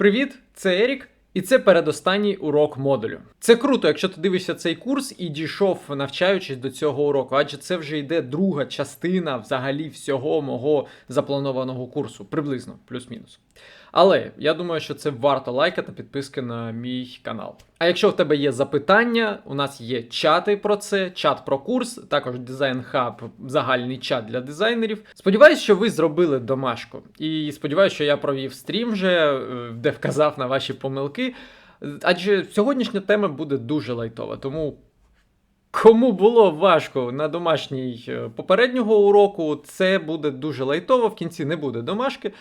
Привіт, це Ерік, і це передостанній урок модулю. Це круто, якщо ти дивишся цей курс і дійшов, навчаючись до цього уроку, адже це вже йде друга частина взагалі всього мого запланованого курсу, приблизно, плюс-мінус. Але я думаю, що це варто лайка та підписки на мій канал. А якщо в тебе є запитання, у нас є чати про це, чат про курс, також дизайн хаб, загальний чат для дизайнерів. Сподіваюсь, що ви зробили домашку. І сподіваюся, що я провів стрім вже, е, де вказав на ваші помилки. Адже сьогоднішня тема буде дуже лайтова, тому. Кому було важко на домашній е, попереднього уроку, це буде дуже лайтово, в кінці не буде домашки.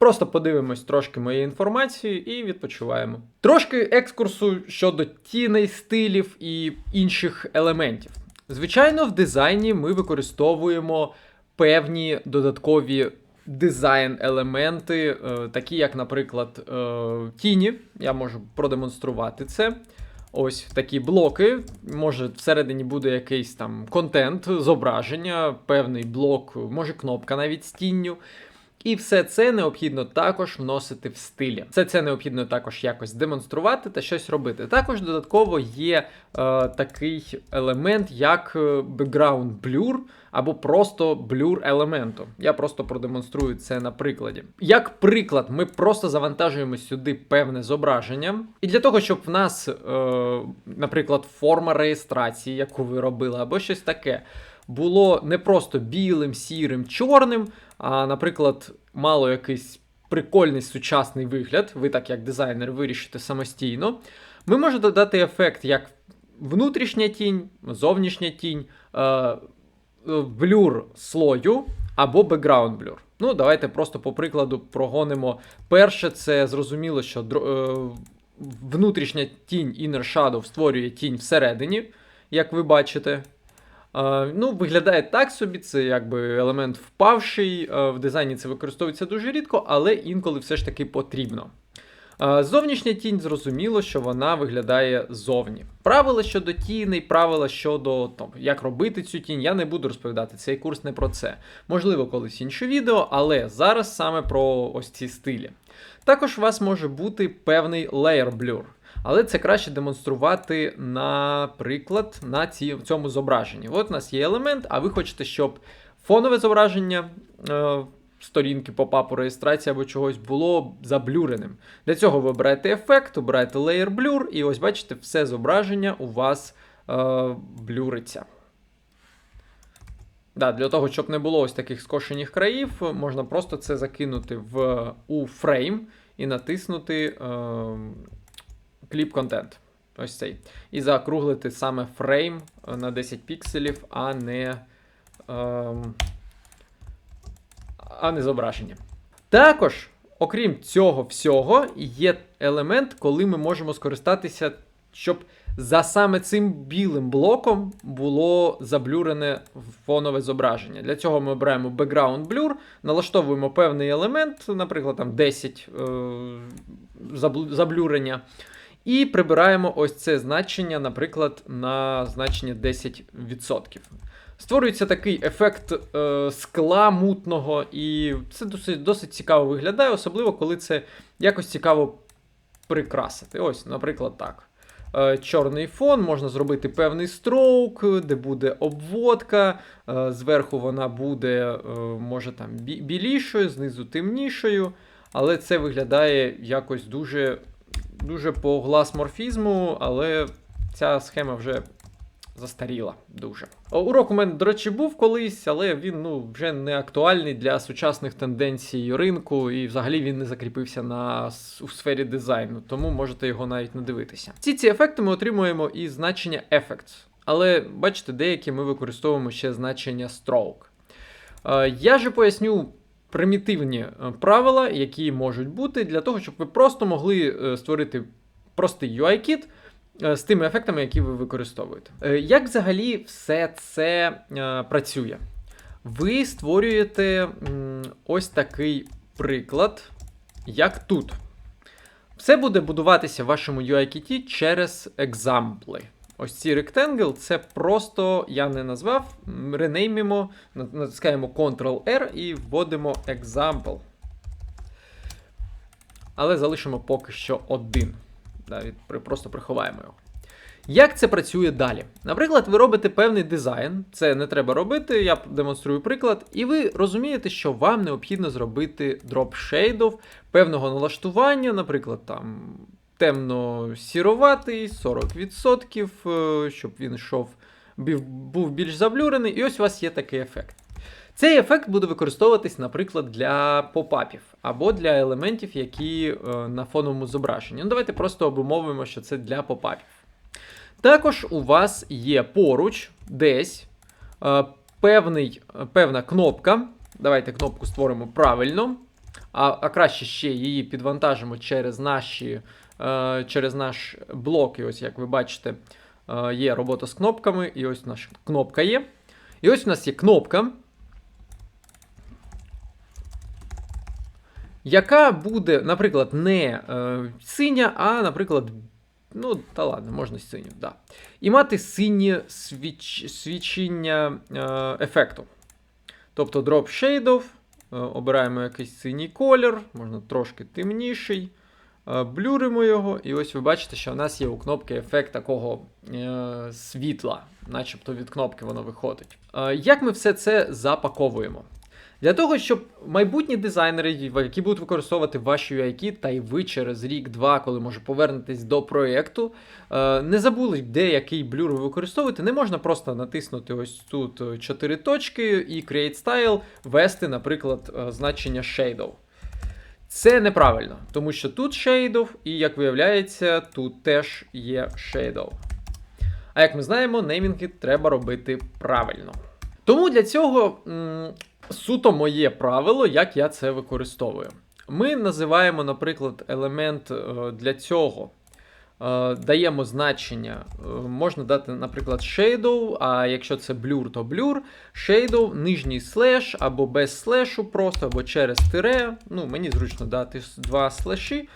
Просто подивимось трошки моєї інформації і відпочиваємо. Трошки екскурсу щодо тіней, стилів і інших елементів. Звичайно, в дизайні ми використовуємо певні додаткові дизайн-елементи, е, такі як, наприклад, е, тіні. Я можу продемонструвати це. Ось такі блоки. Може, всередині буде якийсь там контент, зображення, певний блок, може кнопка навіть з тінню. І все це необхідно також вносити в стилі. Все це необхідно також якось демонструвати та щось робити. Також додатково є е, такий елемент, як е, background blur, або просто blur елементу. Я просто продемонструю це на прикладі. Як приклад, ми просто завантажуємо сюди певне зображення. І для того, щоб в нас, е, наприклад, форма реєстрації, яку ви робили, або щось таке. Було не просто білим, сірим, чорним, а, наприклад, мало якийсь прикольний сучасний вигляд, ви так як дизайнер вирішите самостійно. Ми можемо додати ефект як внутрішня тінь, зовнішня тінь, е, блюр слою або background blur. Ну, давайте просто по прикладу прогонимо. Перше, це зрозуміло, що е, внутрішня тінь Inner Shadow створює тінь всередині, як ви бачите. Ну, Виглядає так собі, це якби елемент впавший. В дизайні це використовується дуже рідко, але інколи все ж таки потрібно. Зовнішня тінь зрозуміло, що вона виглядає зовні. Правила щодо тіней, правила щодо того, як робити цю тінь, я не буду розповідати. Цей курс не про це. Можливо, колись інше відео, але зараз саме про ось ці стилі. Також у вас може бути певний layer blur. Але це краще демонструвати, наприклад, на ці, цьому зображенні. От у нас є елемент, а ви хочете, щоб фонове зображення е, сторінки попапу реєстрації або чогось було заблюреним. Для цього ви обираєте ефект, обираєте Layer Blur, і ось бачите, все зображення у вас е, блюриться. Да, Для того, щоб не було ось таких скошених країв, можна просто це закинути в у фрейм і натиснути. Е, кліп контент. Ось цей. І заокруглити саме фрейм е, на 10 пікселів, а не ем, а не зображення. Також, окрім цього всього, є елемент, коли ми можемо скористатися, щоб за саме цим білим блоком було заблюрене фонове зображення. Для цього ми обираємо background blur, налаштовуємо певний елемент, наприклад, там 10 е, заблюрення. І прибираємо ось це значення, наприклад, на значення 10%. Створюється такий ефект е, скла мутного, і це досить досить цікаво виглядає, особливо коли це якось цікаво прикрасити. Ось, наприклад, так. Е, чорний фон, можна зробити певний строук, де буде обводка. Е, зверху вона буде, е, може там білішою, знизу темнішою. Але це виглядає якось дуже дуже по глас-морфізму, але ця схема вже застаріла дуже. Урок у мене, до речі, був колись, але він ну, вже не актуальний для сучасних тенденцій ринку, і взагалі він не закріпився на, у сфері дизайну, тому можете його навіть не дивитися. Ці ці ефекти ми отримуємо із значення Effects. Але бачите, деякі ми використовуємо ще значення stroke. Е, я же поясню примітивні е, правила, які можуть бути, для того, щоб ви просто могли е, створити простий UI-кіт е, з тими ефектами, які ви використовуєте. Як взагалі все це працює? Ви створюєте ось такий приклад, як тут. Все буде будуватися в вашому UI-кіті через екзампли. Ось ці Rectangle це просто я не назвав. Ренеймімо, натискаємо Ctrl-R і вводимо example. але залишимо поки що один. Просто приховаємо його. Як це працює далі? Наприклад, ви робите певний дизайн, це не треба робити, я демонструю приклад, і ви розумієте, що вам необхідно зробити дроп шейдов певного налаштування, наприклад, там темно-сіроватий, 40%, е, щоб він йшов, був більш заблюрений, і ось у вас є такий ефект. Цей ефект буде використовуватись, наприклад, для попапів або для елементів, які е, на фоновому зображенні. Ну, давайте просто обумовимо, що це для попапів. Також у вас є поруч десь е, певний, певна кнопка. Давайте кнопку створимо правильно, а, а краще ще її підвантажимо через наші, через наш блок. І ось, як ви бачите, е, є робота з кнопками, і ось наша кнопка є. І ось у нас є кнопка, яка буде, наприклад, не е, синя, а, наприклад, ну, та ладно, можна синю, да. І мати синє свіч, свічення е, ефекту. Тобто Drop Shadow, е, обираємо якийсь синій колір, можна трошки темніший. Е, Блюримо його, і ось ви бачите, що у нас є у кнопки ефект такого е, світла, начебто від кнопки воно виходить. Е, як ми все це запаковуємо? Для того, щоб майбутні дизайнери, які будуть використовувати ваші UI-кіт, та й ви через рік-два, коли може повернетесь до проєкту, е, не забули, де який блюр ви використовуєте, не можна просто натиснути ось тут е, чотири точки і Create Style, ввести, наприклад, значення Shadow. Це неправильно, тому що тут Shadow, і як виявляється, тут теж є Shadow. А як ми знаємо, неймінги треба робити правильно. Тому для цього м, суто моє правило, як я це використовую. Ми називаємо, наприклад, елемент е, для цього. Е, Даємо значення, е, можна дати, наприклад, shadow, а якщо це blur, то blur, shadow, нижній слеш, або без слешу, просто, або через тире. Ну, мені зручно дати два слеші.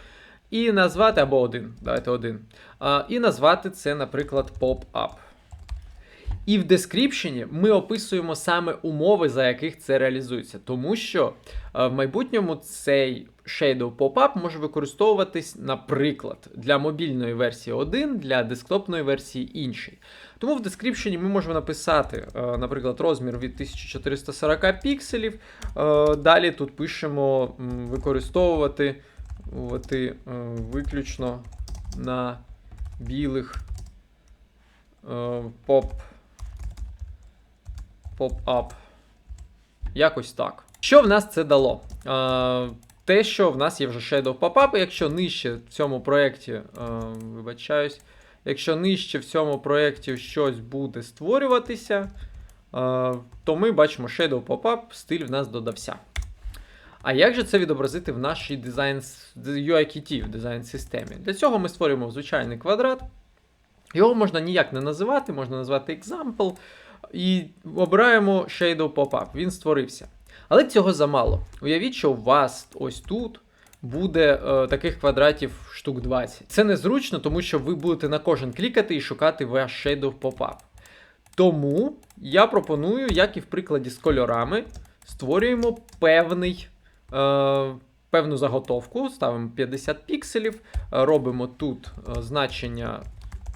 І назвати, або один, давайте один. І назвати це, наприклад, pop-up. І в дескріпшені ми описуємо саме умови, за яких це реалізується. Тому що е, в майбутньому цей Shadow Pop-up може використовуватись, наприклад, для мобільної версії один, для десктопної версії інший. Тому в дескріпшені ми можемо написати, е, наприклад, розмір від 1440 пікселів. Е, Далі тут пишемо використовувати виключно на білих поп поп-ап. Якось так. Що в нас це дало? Е, те, що в нас є вже Shadow Pop-up, якщо нижче в цьому проєкті, е, вибачаюсь, якщо нижче в цьому проєкті щось буде створюватися, е, то ми бачимо Shadow Pop-up, стиль в нас додався. А як же це відобразити в нашій дизайн UIKT в дизайн системі? Для цього ми створюємо звичайний квадрат. Його можна ніяк не називати, можна назвати example. І обираємо Shadow Pop-up. Він створився. Але цього замало. Уявіть, що у вас ось тут буде е, таких квадратів штук 20. Це незручно, тому що ви будете на кожен клікати і шукати ваш Shadow Pop-up. Тому я пропоную, як і в прикладі з кольорами, створюємо певний, е, певну заготовку, ставимо 50 пікселів, робимо тут е, значення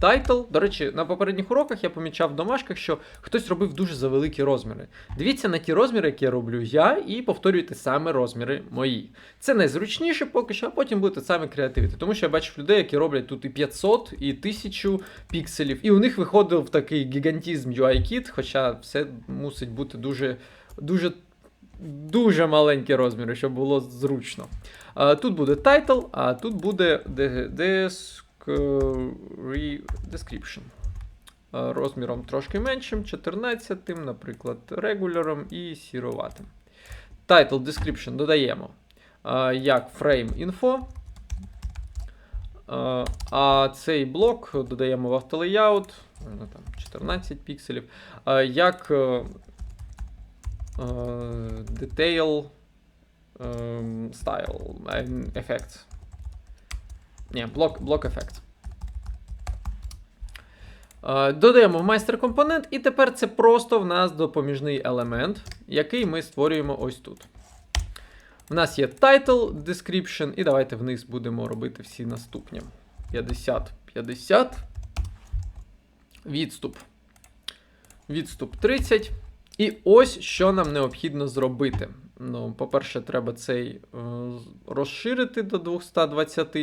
title. До речі, на попередніх уроках я помічав в домашках, що хтось робив дуже завеликі розміри. Дивіться на ті розміри, які я роблю я, і повторюйте саме розміри мої. Це найзручніше поки що, а потім будете самі креативити. Тому що я бачив людей, які роблять тут і 500, і 1000 пікселів, і у них виходив такий гігантізм UI-кіт, хоча все мусить бути дуже, дуже. Дуже маленькі розміри, щоб було зручно. Тут буде title, а тут буде de- desk- re- description. Розміром трошки меншим, 14, наприклад, регуляром і сіроватим. Title description додаємо як frame info. А, цей блок додаємо в автолеяут, можна там 14 пікселів. Як е, е, detail ем, style ем, effects. Ні, блок, блок effects. Е, Додаємо в майстер компонент, і тепер це просто в нас допоміжний елемент, який ми створюємо ось тут. В нас є title description, і давайте вниз будемо робити всі наступні. 50, 50. Відступ. Відступ 30. І ось що нам необхідно зробити. Ну, по-перше, треба цей е, розширити до 220.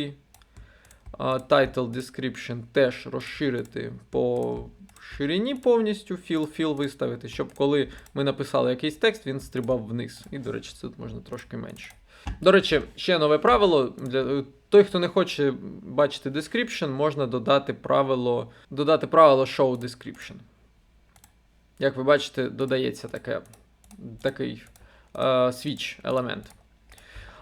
Title description теж розширити по ширині повністю, fill, fill виставити, щоб коли ми написали якийсь текст, він стрибав вниз. І, до речі, тут можна трошки менше. До речі, ще нове правило. Для той, хто не хоче бачити description, можна додати правило, додати правило show description. Як ви бачите, додається таке, такий е, switch елемент.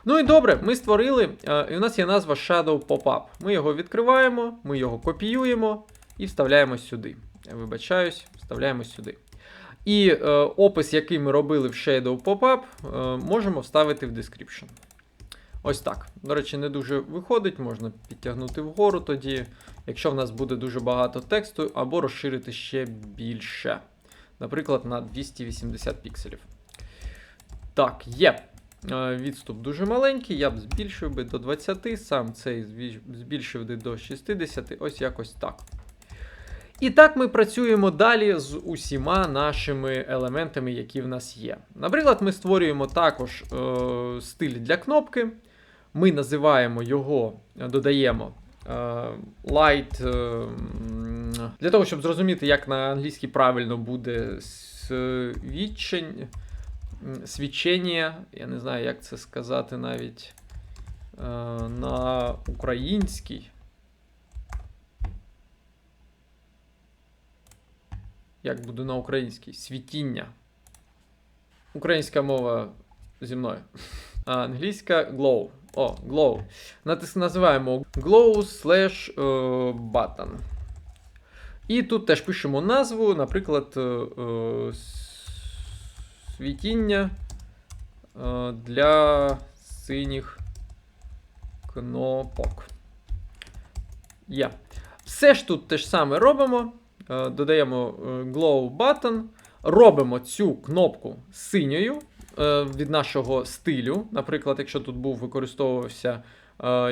Ну і добре, ми створили, е, і у нас є назва Shadow Pop-up. Ми його відкриваємо, ми його копіюємо і вставляємо сюди. Я вибачаюсь, вставляємо сюди. І е, опис, який ми робили в Shadow Pop-up, е, можемо вставити в description. Ось так. До речі, не дуже виходить, можна підтягнути вгору тоді, якщо в нас буде дуже багато тексту, або розширити ще більше. Наприклад, на 280 пікселів. Так, є. Е, Відступ дуже маленький, я б збільшив би до 20, сам цей збільшив би до 60, ось якось так. І так ми працюємо далі з усіма нашими елементами, які в нас є. Наприклад, ми створюємо також е, стиль для кнопки. Ми називаємо його, е, додаємо е, light. Е, для того, щоб зрозуміти, як на англійській правильно буде свідчень, м, свідчення. Я не знаю, як це сказати навіть е, на українській. Як буде на українській? Світіння. Українська мова зі мною. А англійська glow. О, glow. Натис називаємо glow slash е, button. І тут теж пишемо назву, наприклад, е, світіння е, для синіх кнопок. Є. Все ж тут те ж саме робимо. Е, Додаємо е, glow button, робимо цю кнопку синьою від нашого стилю. Наприклад, якщо тут був використовувався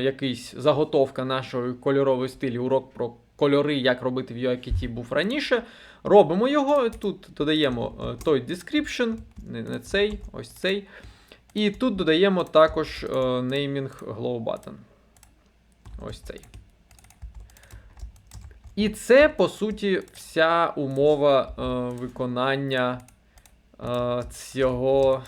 якийсь заготовка нашої кольорової стилі, урок про кольори, як робити в UIKT був раніше. Робимо його. Тут додаємо е, той description, не, цей, ось цей. І тут додаємо також е, naming glow button. Ось цей. І це, по суті, вся умова е, виконання цього,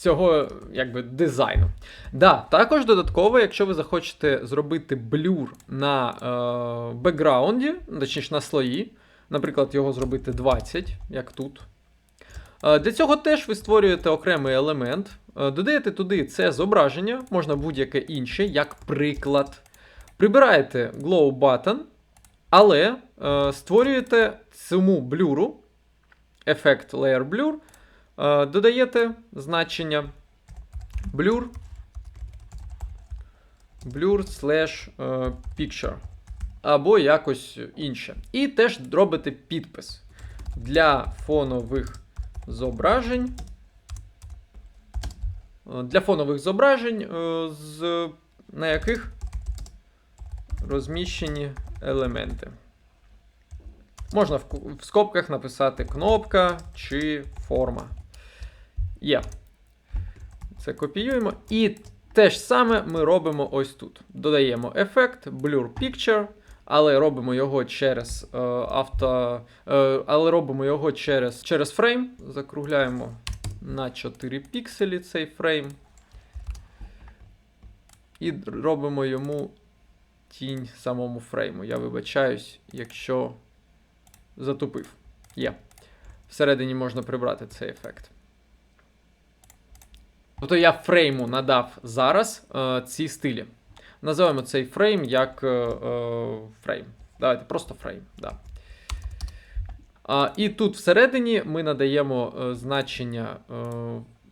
цього якби, дизайну. Да, також додатково, якщо ви захочете зробити блюр на е, бекграунді, точніше на слої, наприклад, його зробити 20, як тут. Е, Для цього теж ви створюєте окремий елемент, е, додаєте туди це зображення, можна будь-яке інше, як приклад. Прибираєте Glow Button, але е, створюєте цьому блюру, ефект Layer Blur, додаєте значення blur, blur slash е, picture або якось інше. І теж робите підпис для фонових зображень. Е, Для фонових зображень, е, з, на яких розміщені елементи. Можна в скобках написати кнопка чи форма. Є. Це копіюємо. І те ж саме ми робимо ось тут. Додаємо ефект Blur Picture, але робимо його через е, авто. Е, але робимо його через, через фрейм. Закругляємо на 4 пікселі цей фрейм. І робимо йому тінь самому фрейму. Я вибачаюсь, якщо затупив. Є. Всередині можна прибрати цей ефект. Тобто я фрейму надав зараз е, ці стилі. Називаємо цей фрейм як е, е, фрейм. Давайте просто фрейм. Да. А, і тут всередині ми надаємо е, значення е,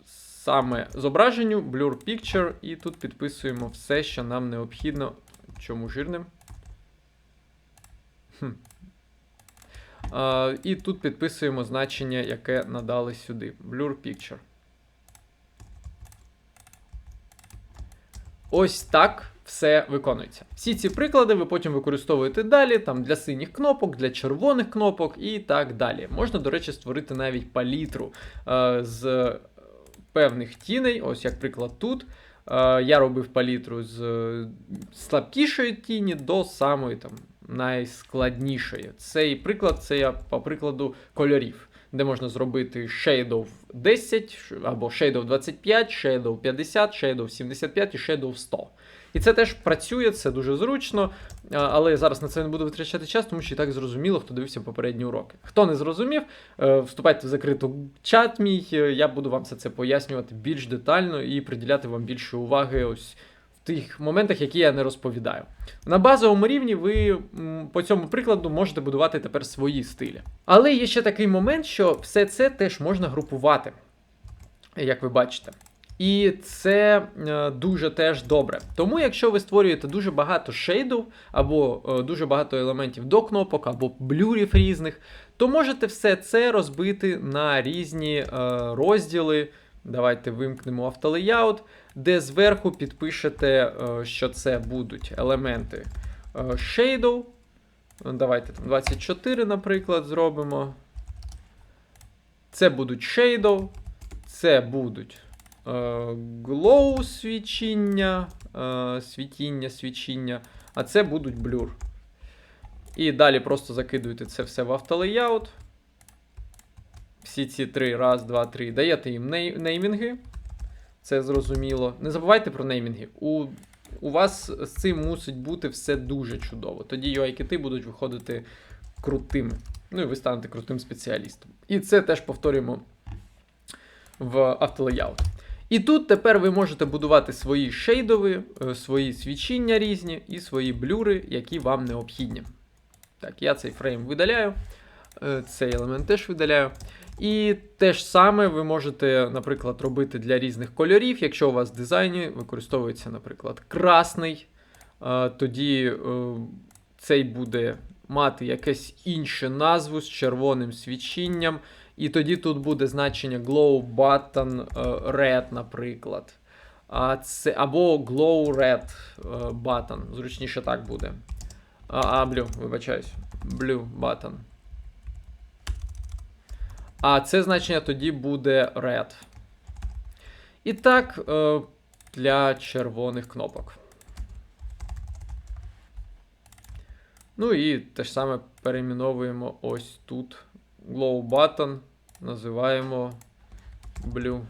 саме зображенню Blur Picture, і тут підписуємо все, що нам необхідно. Чому жирним? Хм. А, і тут підписуємо значення, яке надали сюди. Blur Picture. Ось так все виконується. Всі ці приклади ви потім використовуєте далі, там для синіх кнопок, для червоних кнопок і так далі. Можна, до речі, створити навіть палітру е, з е, певних тіней, ось як приклад тут. Е, я робив палітру з е, слабкішої тіні до самої там найскладнішої. Цей приклад це я по прикладу кольорів, де можна зробити Shadow 10 або Shadow 25, Shadow 50, Shadow 75 і Shadow 100. І це теж працює, це дуже зручно, але я зараз на це не буду витрачати час, тому що і так зрозуміло, хто дивився попередні уроки. Хто не зрозумів, е, вступайте в закриту чат мій, е, я буду вам все це пояснювати більш детально і приділяти вам більше уваги ось тих моментах, які я не розповідаю. На базовому рівні ви по цьому прикладу можете будувати тепер свої стилі. Але є ще такий момент, що все це теж можна групувати, як ви бачите. І це е, дуже теж добре. Тому, якщо ви створюєте дуже багато шейдів, або е, дуже багато елементів до кнопок, або блюрів різних, то можете все це розбити на різні е, розділи. Давайте вимкнемо автолеяут, де зверху підпишете, е, що це будуть елементи е, шейдов. Давайте там 24, наприклад, зробимо. Це будуть шейдов, це будуть е, glow свічіння, світіння, свічіння, а це будуть блюр. І далі просто закидуєте це все в автолеяут. Всі ці три, раз, два, три, даєте їм неймінги. Це зрозуміло. Не забувайте про неймінги. У, у вас з цим мусить бути все дуже чудово. Тоді UI-кити будуть виходити крутими. Ну і ви станете крутим спеціалістом. І це теж повторюємо в автолеяут. І тут тепер ви можете будувати свої шейдові, е, свої свічіння різні і свої блюри, які вам необхідні. Так, я цей фрейм видаляю, е, цей елемент теж видаляю. І те ж саме ви можете, наприклад, робити для різних кольорів. Якщо у вас в дизайні використовується, наприклад, красний, е, тоді е, цей буде мати якесь інше назву з червоним свічінням. І тоді тут буде значення glow button е, red, наприклад. А це, або glow red button. Зручніше так буде. А, а blue, вибачаюсь. Blue button. А це значення тоді буде red. І так, е, для червоних кнопок. Ну і те ж саме перейменовуємо ось тут. Glow button називаємо blue.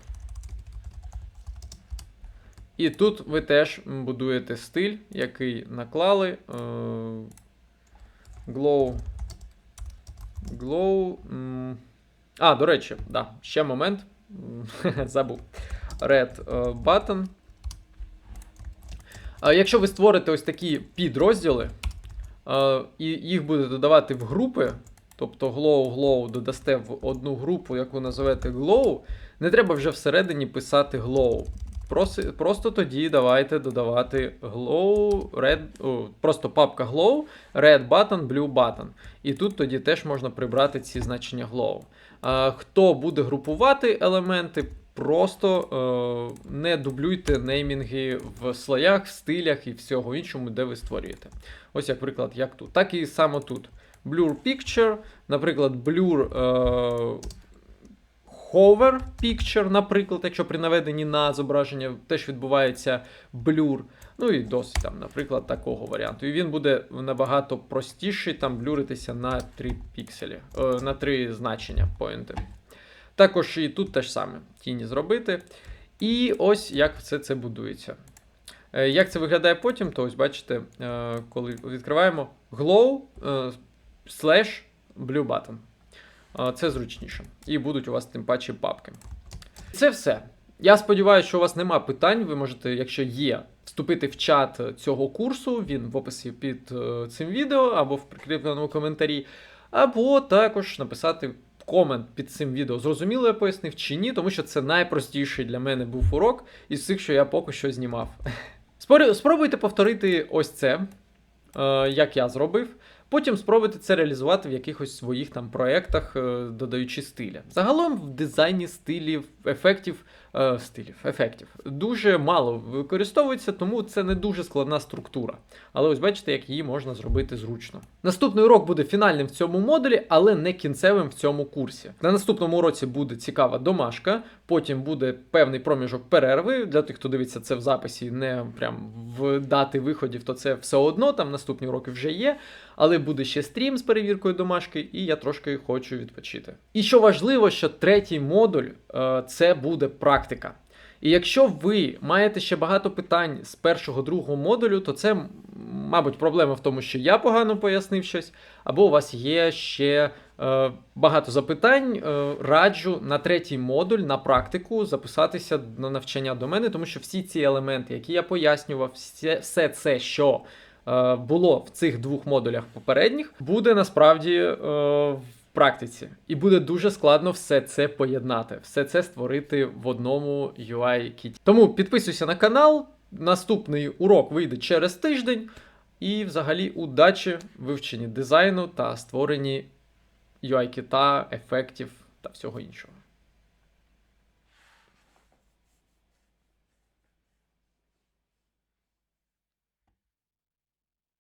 І тут ви теж будуєте стиль, який наклали. Е, Glow. Glow. А, до речі, да, ще момент. Забув. Red е, button. Якщо ви створите ось такі підрозділи, е, і їх будете додавати в групи, тобто glow, glow додасте в одну групу, яку називаєте glow, не треба вже всередині писати glow. Просто, просто тоді давайте додавати glow, red, просто папка glow, red button, blue button. І тут тоді теж можна прибрати ці значення glow. Хто буде групувати елементи, просто е, не дублюйте неймінги в слоях, стилях і всього іншому, де ви створюєте. Ось як приклад, як тут. Так і само тут. Blur Picture, наприклад, Blur е, Hover Picture, наприклад, якщо при наведенні на зображення теж відбувається блюр. Ну і досить там, наприклад, такого варіанту. І він буде набагато простіший там блюритися на 3 пікселі, е, на 3 значення поінти. Також і тут теж саме тіні зробити. І ось як все це будується. Е, Як це виглядає потім, то ось бачите, е, коли відкриваємо glow slash blue button. Це зручніше. І будуть у вас тим паче папки. Це все. Я сподіваюся, що у вас нема питань. Ви можете, якщо є, вступити в чат цього курсу. Він в описі під е, цим відео або в прикріпленому коментарі. Або також написати комент під цим відео. Зрозуміло, я пояснив чи ні, тому що це найпростіший для мене був урок із цих, що я поки що знімав. Спробуйте повторити ось це, е, як я зробив. Потім спробуйте це реалізувати в якихось своїх там проєктах, е, додаючи стиля. Загалом в дизайні стилів, ефектів, е, стилів, ефектів дуже мало використовується, тому це не дуже складна структура. Але ось бачите, як її можна зробити зручно. Наступний урок буде фінальним в цьому модулі, але не кінцевим в цьому курсі. На наступному уроці буде цікава домашка, потім буде певний проміжок перерви. Для тих, хто дивиться це в записі, не прям в дати виходів, то це все одно, там наступні уроки вже є. Але буде ще стрім з перевіркою домашки, і я трошки хочу відпочити. І що важливо, що третій модуль е, це буде практика. І якщо ви маєте ще багато питань з першого другого модулю, то це, мабуть, проблема в тому, що я погано пояснив щось, або у вас є ще е, багато запитань. Е, раджу на третій модуль на практику записатися на навчання до мене, тому що всі ці елементи, які я пояснював, все, все це, що е, було в цих двох модулях попередніх, буде насправді е, практиці. І буде дуже складно все це поєднати, все це створити в одному UI кіті. Тому підписуйся на канал. Наступний урок вийде через тиждень. І взагалі удачі вивченні дизайну та створенні UI-кіта, ефектів та всього іншого.